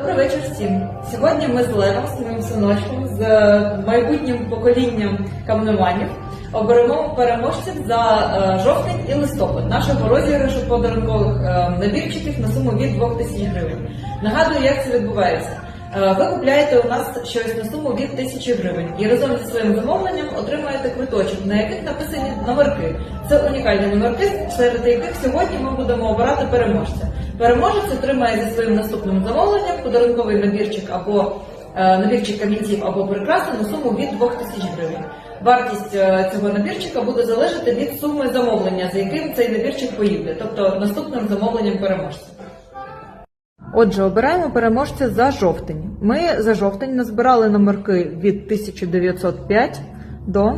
Добрий вечір всім. Сьогодні ми з Левом, з моїм синочком, з майбутнім поколінням камнеманів оберемо переможців за е, жовтень і листопад нашого розіграшу подарункових е, набірчиків на суму від 2 тисяч гривень. Нагадую, як це відбувається. Е, Ви купляєте у нас щось на суму від 1000 гривень і разом зі своїм замовленням отримаєте квиточок, на яких написані номерки. Це унікальні номерки, серед яких сьогодні ми будемо обирати переможця. Переможець отримає зі своїм наступним замовленням подарунковий набірчик або е, набірчик камінців або прикраси на суму від 2000 гривень. Вартість е, цього набірчика буде залежати від суми замовлення, за яким цей набірчик поїде, тобто наступним замовленням переможця. Отже, обираємо переможця за жовтень. Ми за жовтень назбирали номерки від 1905 до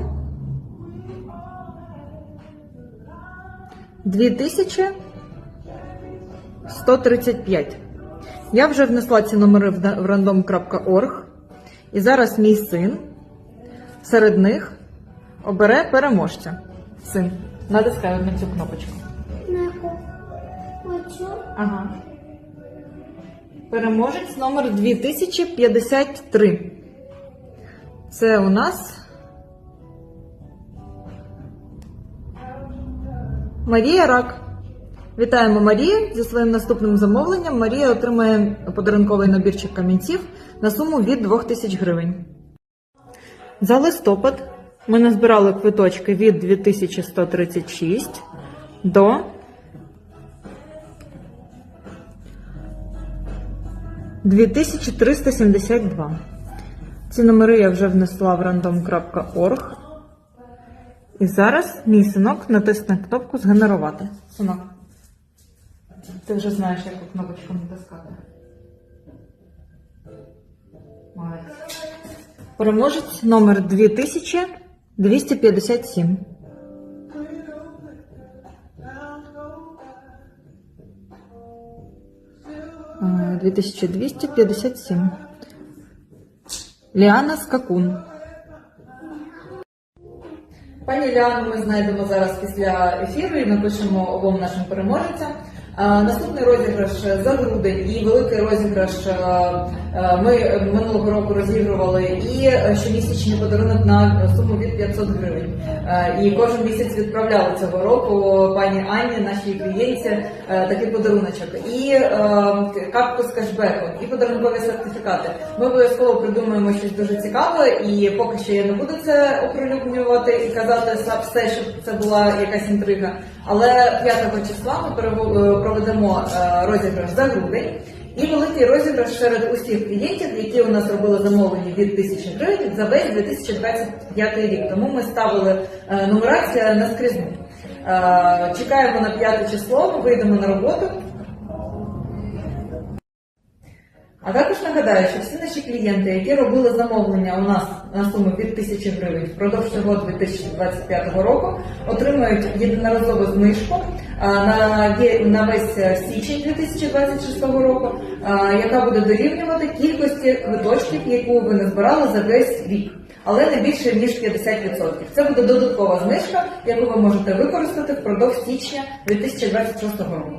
2135. Я вже внесла ці номери в random.org і зараз мій син серед них обере переможця. Син, натискаю на цю кнопочку. Ага. Переможець номер 2053. Це у нас Марія Рак. Вітаємо Марію зі своїм наступним замовленням. Марія отримає подарунковий набірчик камінців на суму від 2000 гривень. За листопад ми назбирали квиточки від 2136 до 2372. Ці номери я вже внесла в random.org. І зараз мій синок натисне кнопку згенерувати. Синок. Ти вже знаєш, яку кнопочку натискати. Переможець номер 2257. 2257. Ліана Скакун. Пані Ліану ми знайдемо зараз після ефіру і напишемо обом нашим переможцям. А, Наступний розіграш за грудень і великий розіграш а, а, ми минулого року розігрували і щомісячний подарунок на суму від 500 гривень. І кожен місяць відправляли цього року пані Анні, нашій клієнтці, такий подаруночок. І картку з кешбеком, і подарункові сертифікати. Ми обов'язково придумаємо щось дуже цікаве, і поки що я не буду це оприлюднювати і казати все, щоб це була якась інтрига. Але 5 числа ми е, проведемо е, розіграш за грудень. І великий розіграш серед усіх клієнтів, які у нас робили замовлення від 1000 гривень за весь 2025 рік. Тому ми ставили е, нумерацію наскрізну. Е, Чекаємо на 5 число, ми вийдемо на роботу. А також нагадаю, що всі наші клієнти, які робили замовлення у нас на суму від 1000 гривень впродовж цього 2025 року, отримують єдиноразову знижку на, на весь е, січень 2026 року, яка буде дорівнювати кількості квиточків, яку ви назбирали за весь рік. Але не більше ніж 50%. Це буде додаткова знижка, яку ви можете використати впродовж січня 2026 року.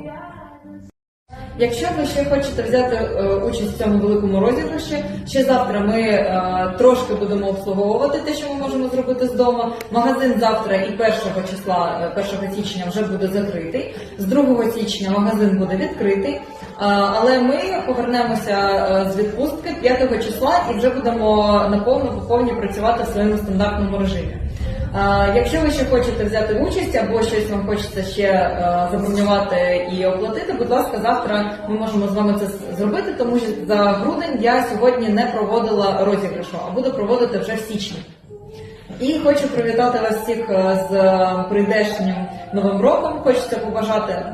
Якщо ви ще хочете взяти е, участь в цьому великому розіграші, ще завтра ми е, трошки будемо обслуговувати те, що ми можемо зробити з дому. Магазин завтра і 1 числа, е, 1 січня вже буде закритий. З 2 січня магазин буде відкритий. Е, але ми повернемося е, з відпустки 5 числа і вже будемо наповну по повні працювати в своєму стандартному режимі. Якщо ви ще хочете взяти участь або щось вам хочеться ще е, забронювати і оплатити, будь ласка, завтра ми можемо з вами це зробити, тому що за грудень я сьогодні не проводила розіграшу, а буду проводити вже в січні. І хочу привітати вас всіх е, з е, прийдешнім новим роком. Хочеться побажати